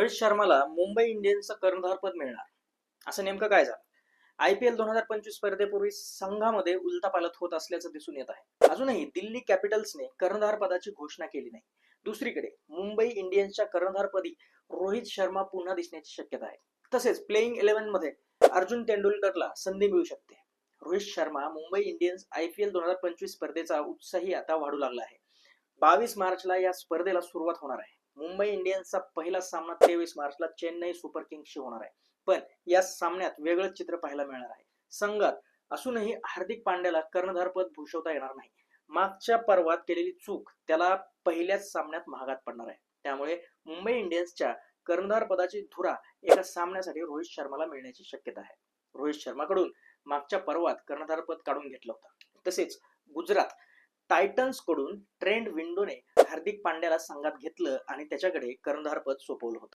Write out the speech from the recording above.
रोहित शर्माला मुंबई इंडियन्सचं कर्णधारपद मिळणार. असं नेमकं काय झालं? आय पी एल दोन हजार पंचवीस स्पर्धेपूर्वी संघामध्ये उलथापालथ होत असल्याचं दिसून येत आहे. अजूनही दिल्ली कॅपिटल्सने कर्णधार पदाची घोषणा केली नाही. दुसरीकडे मुंबई इंडियन्सच्या कर्णधारपदी रोहित शर्मा पुन्हा दिसण्याची शक्यता आहे. तसेच प्लेईंग इलेव्हनमध्ये अर्जुन तेंडुलकरला संधी मिळू शकते. Rohit Sharma Mumbai Indians I P L दोन हजार पंचवीस स्पर्धेचा उत्साही आता वाढू लागला आहे. बावीस मार्चला या स्पर्धेला सुरुवात होणार आहे. मुंबई इंडियन्सचा पहिला सामना तेवीस मार्चला चेन्नई सुपर किंग्सशी होणार आहे. पण या सामन्यात वेगळंच चित्र पाहायला मिळणार आहे. संघात असूनही हार्दिक पांड्याला कर्णधारपद भूषवता येणार नाही. मागच्या पर्वात केलेली चूक त्याला पहिल्याच सामन्यात महागात पडणार आहे. त्यामुळे मुंबई इंडियन्सच्या कर्णधार पदाची धुरा एका सामन्यासाठी रोहित शर्माला मिळण्याची शक्यता आहे. रोहित शर्माकडून मागच्या पर्वात कर्णधारपद काढून घेतलं होतं. तसेच गुजरात टायटन्सकडून ट्रेंड विंडोने हार्दिक पांड्याला संघात घेतलं आणि त्याच्याकडे कर्णधारपद सोपवलं होतं.